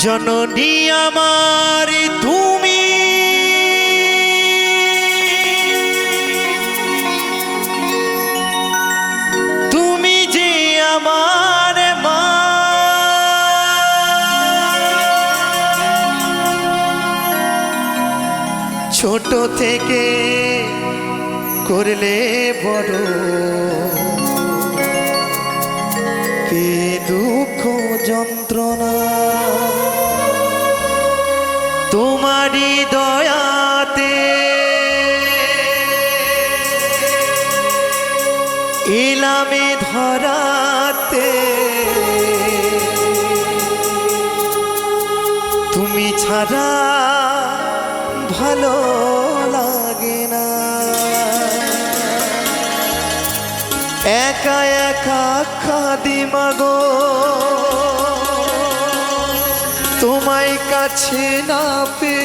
জননী আমার তুমি। তুমি যে আমার মা। ছোট থেকে করলে বড় কে দুঃখ যন্ত্রণা তোমারই দয়াতে। এলামে ধরাতে। তুমি ছাড়া ভালো লাগে না। একা একা কাঁদি মাগো। তোমায় কাছে না পে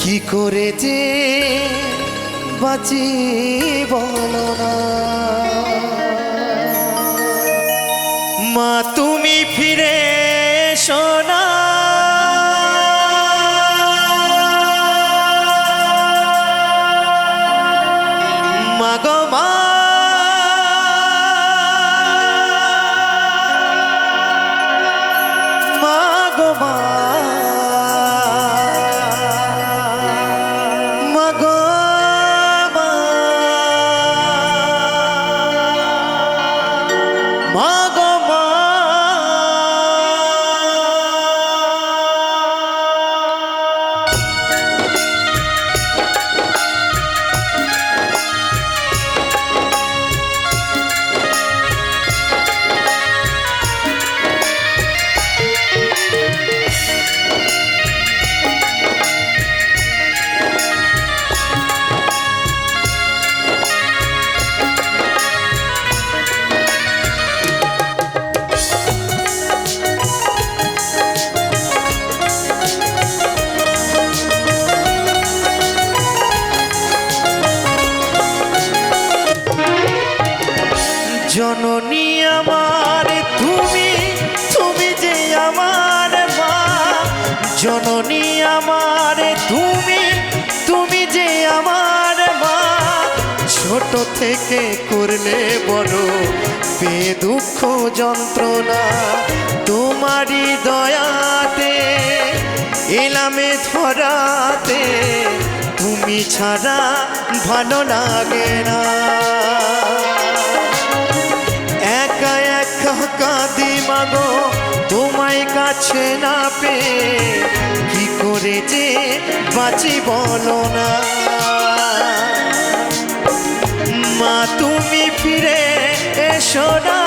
কি করে যে বাঁচি বলো না? মা তুমি ফিরে তোমার থেকে করলে বড় পে দুঃখ যন্ত্রণা তোমারই দয়াতে, এলামে ধরাতে, তুমি ছাড়া ভালো লাগে না। একা একা কাঁদি মাগো, তোমায় কাছে না পেয়ে, কি করে যে বাঁচি বলো না। ফিরে এসো না।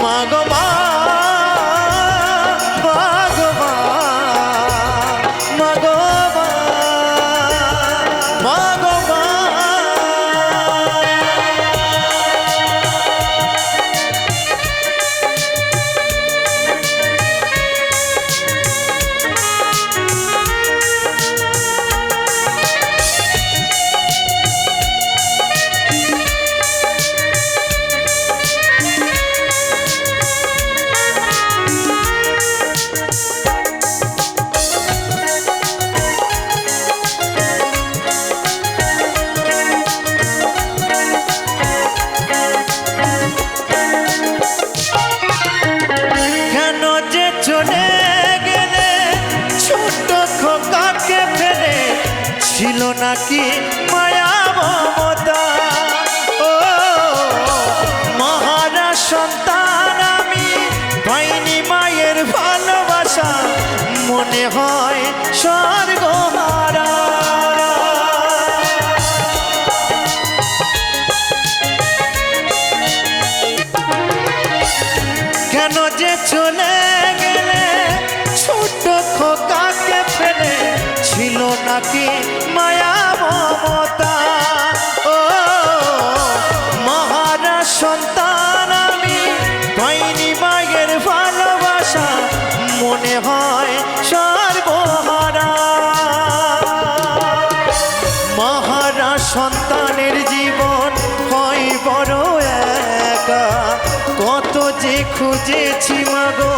মাগো মা aqui. থাকে মায়া মমতা। ও মহারা সন্তান যে খুঁজেছি মাগো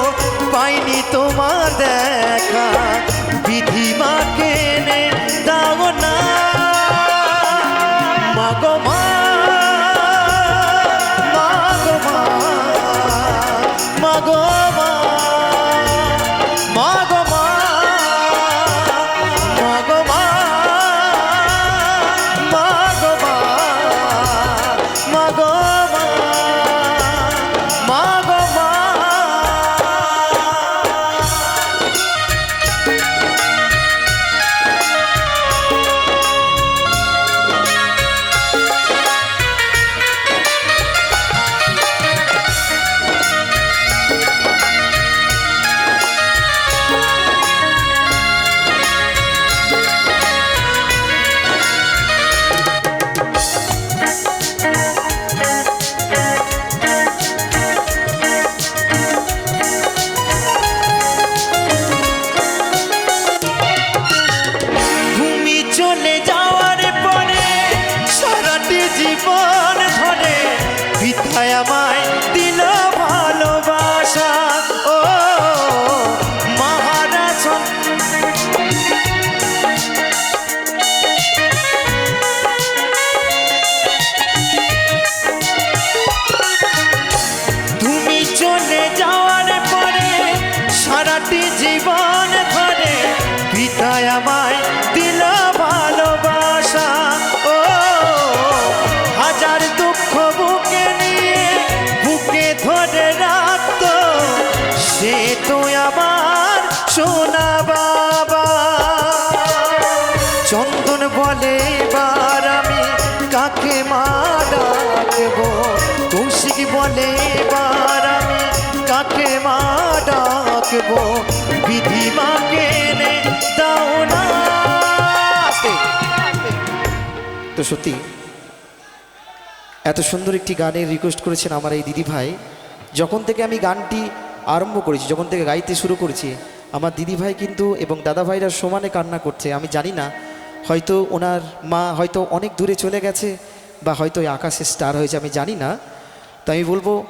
পাইনি তোমার দেখা। বিধি মাকে দাও না। মাগো মা যাওয়ার পরে সারাটি জীবন ধরে পিতায় আমায় দিল ভালোবাসা। ও জীবন ধরে পিতায় সে তো আমার সোনা বাবা। চন্দন বলে এবার আমি কাকে মা কৌশিক বলে এবার আমি কাকে মা বিধি মাকে দাও না। তো সত্যি, এত সুন্দর একটি গানের রিকোয়েস্ট করেছেন আমার এই দিদি ভাই যখন থেকে আমি গানটি আরম্ভ করেছি, যখন থেকে গাইতে শুরু করেছি, আমার দিদি ভাই কিন্তু এবং দাদা ভাইরা সমানে কান্না করছে, আমি জানি না, হয়তো ওনার মা হয়তো অনেক দূরে চলে গেছে বা হয়তো আকাশে স্টার হয়েছে, আমি জানি না, তো আমি বলব,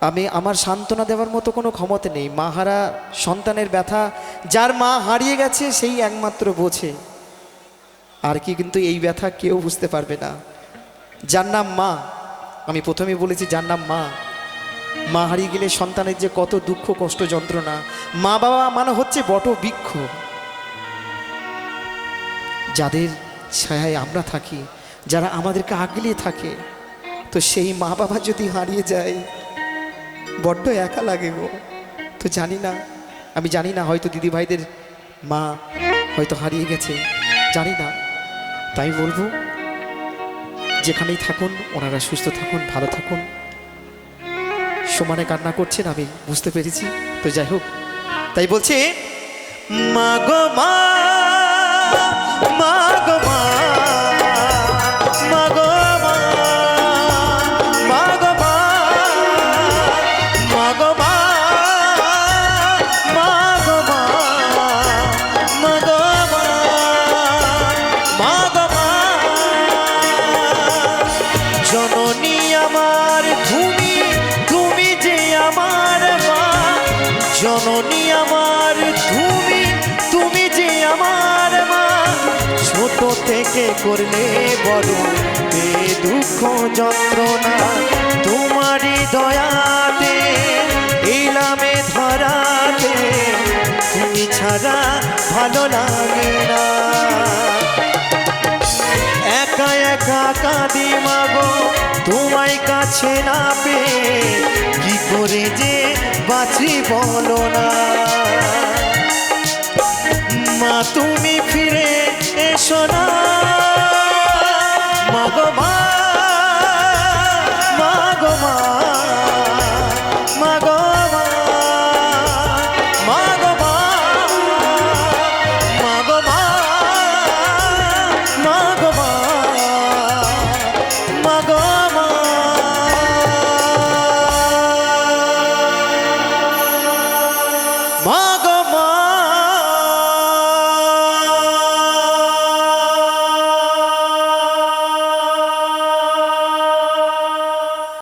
আমি আমার সান্ত্বনা দেওয়ার মতো কোনো ক্ষমতা নেই। মাহারা সন্তানের ব্যথা, যার মা হারিয়ে গেছে, সেই একমাত্র বোঝে। আর কি কিন্তু এই ব্যথা কেউ বুঝতে পারবে না। যার নাম মা, আমি প্রথমে বলেছি যার নাম মা। মা হারিয়ে গেলে সন্তানের যে কত দুঃখ, কষ্ট, যন্ত্রণা, মা বাবা মানে হচ্ছে বট বৃক্ষ। যাদের ছায়ায় আমরা থাকি, যারা আমাদেরকে আগলিয়ে থাকে, তো সেই মা বাবা যদি হারিয়ে যায়, বড্ড একা লাগে গো। তো জানি না, আমি জানি না, হয়তো দিদি ভাইদের মা হয়তো হারিয়ে গেছে, জানি না। তাই বলব, যেখানেই থাকুন, ওনারা সুস্থ থাকুন, ভালো থাকুন। সমানে কান্না করছেন আমি বুঝতে পেরেছি। তো যাই হোক তাই বলছে মা গো মা থেকে করলে বড় এ দুঃখ যন্ত্রণা তোমারই দয়াতে, এলামে ধরাতে। তুমি ছাড়া ভালো লাগে না। একা একা কাঁদি মাগো, তোমায় কাছে না পেয়ে কি করে যে বাঁচি বলো না। মা, তুমি ফিরে এসো না। ভগবান।